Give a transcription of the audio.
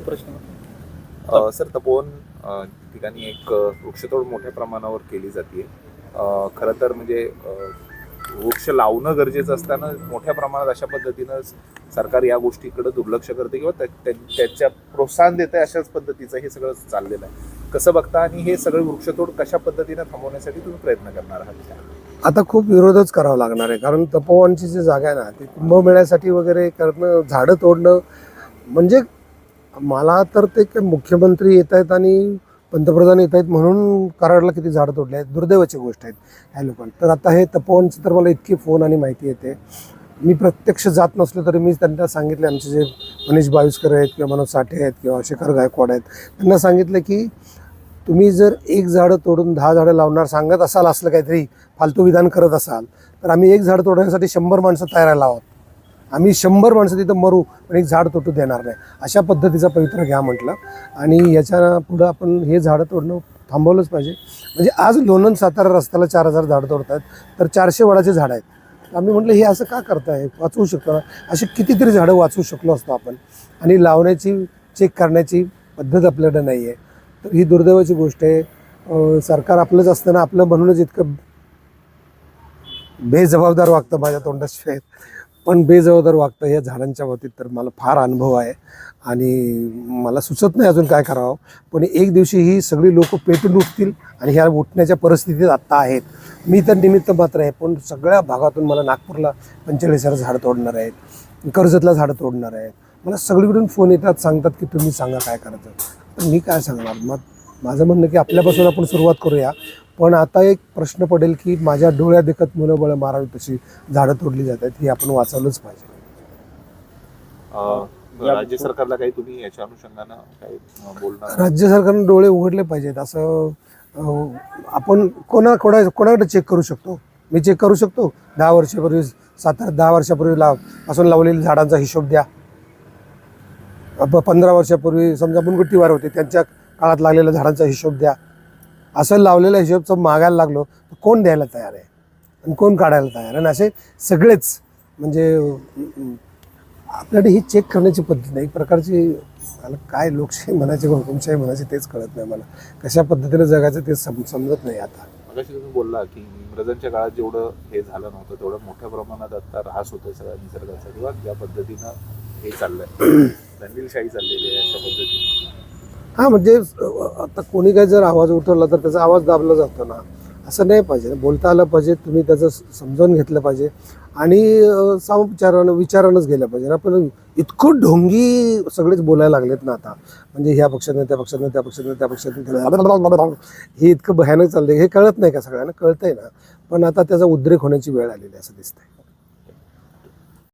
तो प्रश्न सर तपोवन ठिकाणी एक वृक्षतोड मोठ्या प्रमाणावर केली जाते खरं तर म्हणजे वृक्ष लावणं गरजेचं असताना मोठ्या प्रमाणात अशा पद्धतीनं सरकार या गोष्टीकडे दुर्लक्ष करते किंवा त्या- त्या- त्याच्या प्रोत्साहन देते अशाच पद्धतीचं हे सगळं चाललेलं आहे. कसं बघता आणि हे सगळं वृक्षतोड कशा पद्धतीनं थांबवण्यासाठी तुम्ही प्रयत्न करणार आहात? आता खूप विरोधच करावा लागणार आहे कारण तपोवनची जी जागा आहे ना ती कुंभमेळ्यासाठी वगैरे करणं झाडं तोडणं म्हणजे मला तर ते काय मुख्यमंत्री येत आहेत आणि पंतप्रधान येत आहेत म्हणून कराडला किती झाडं तोडले आहेत. दुर्दैवाची गोष्ट आहेत ह्या लोकांना. तर आता हे तपोवनचं तर मला इतकी फोन आणि माहिती येते. मी प्रत्यक्ष जात नसलो तरी मी त्यांना सांगितले आमचे जे मनीष बाविस्कर आहेत किंवा मनोज साठे आहेत किंवा शेखर गायकवाड आहेत त्यांना सांगितलं की तुम्ही जर एक झाडं तोडून दहा झाडं लावणार सांगत असाल असलं काहीतरी फालतू विधान करत असाल तर आम्ही एक झाड तोडण्यासाठी शंभर माणसं तयार आहोत आम्ही शंभर माणसं तिथं मरू पण एक झाड तोटू देणार नाही. अशा पद्धतीचा पवित्र घ्या म्हटलं. आणि याच्या पुढं आपण हे झाडं तोडणं थांबवलंच पाहिजे. म्हणजे आज लोणंद सातारा रस्त्याला चार हजार झाडं तोडत आहेत तर चारशे वडाचे झाडं आहेत. आम्ही म्हटलं हे असं का करताय? वाचवू शकतो ना? अशी कितीतरी झाडं वाचवू शकलो असतो आपण. आणि लावण्याची चेक करण्याची पद्धत आपल्याकडे नाही आहे तर ही दुर्दैवाची गोष्ट आहे. सरकार आपलंच असताना आपलं म्हणूनच इतकं बेजबाबदार वागतं माझ्या तोंडाशिवाय पण बेजबाबदार वागतं या झाडांच्या बाबतीत तर मला फार अनुभव आहे. आणि मला सुचत नाही अजून काय करावं. पण एक दिवशी ही सगळी लोक पेटून उठतील आणि ह्या उठण्याच्या परिस्थितीत आत्ता आहेत. मी तर निमित्त मात्र आहे पण सगळ्या भागातून मला नागपूरला पंचेचाळीस हजार झाडं तोडणार आहेत. कर्जतला झाडं तोडणार आहेत. मला सगळीकडून फोन येतात सांगतात की तुम्ही सांगा काय करायचं. तर मी काय सांगणार? मग माझं म्हणणं की आपल्यापासून आपण सुरुवात करूया. पण आता एक प्रश्न पडेल की माझ्या डोळ्या देखत मुलं बळं मारावी तशी झाडं तोडली जातात ही आपण वाचवलंच पाहिजे. अ, राज्य सरकारला काही तुम्ही याच्या अनुषंगानं काही बोलणार? राज्य सरकारने डोळे उघडले पाहिजेत. असं अं, आपण कोणा कोणा कोणाकडे चेक करू शकतो? मी चेक करू शकतो? दहा वर्षापूर्वी सात आठ दहा वर्षापूर्वी लावपासून लावलेल्या झाडांचा हिशोब द्या. प- पंधरा वर्षापूर्वी समजा मुनगुट्टीवार होते त्यांच्या काळात लागलेल्या झाडांचा हिशोब द्या. असं लावलेल्या हिशोबचं मागायला लागलो तर कोण द्यायला तयार आहे? आणि कोण काढायला तयार आहे? आणि असे सगळेच म्हणजे आपल्याकडे ही चेक करण्याची पद्धत नाही. एक प्रकारची मला काय लोकशाही म्हणायचे हुकुमशाही म्हणायचे तेच कळत नाही मला. कशा पद्धतीने जगायचं ते सम समजत नाही आता. मगाशी तुम्ही बोलला की इंग्रजांच्या काळात जेवढं हे झालं नव्हतं तेवढं मोठ्या प्रमाणात आता ऱ्हास होतोय सगळ्या निसर्गाचा. किंवा ज्या पद्धतीनं हे चाललंय दंडीलशाही चाललेली आहे अशा पद्धतीने. हा म्हणजे आता कोणी काय जर आवाज उठवला तर त्याचा आवाज दाबला जातो ना. असं नाही पाहिजे. बोलता आलं पाहिजे तुम्ही त्याचं समजावून घेतलं पाहिजे. आणि अं, विचारानंच गेलं पाहिजे आपण इतकं ढोंगी सगळेच बोलायला लागलेत ना आता. म्हणजे ह्या पक्षानं त्या पक्षानं त्या पक्षानं त्या पक्षानं हे इतकं भयानक चाललंय. हे कळत नाही का सगळ्यांना? कळतंय ना. पण आता त्याचा उद्रेक होण्याची वेळ आलेली आहे असं दिसतंय.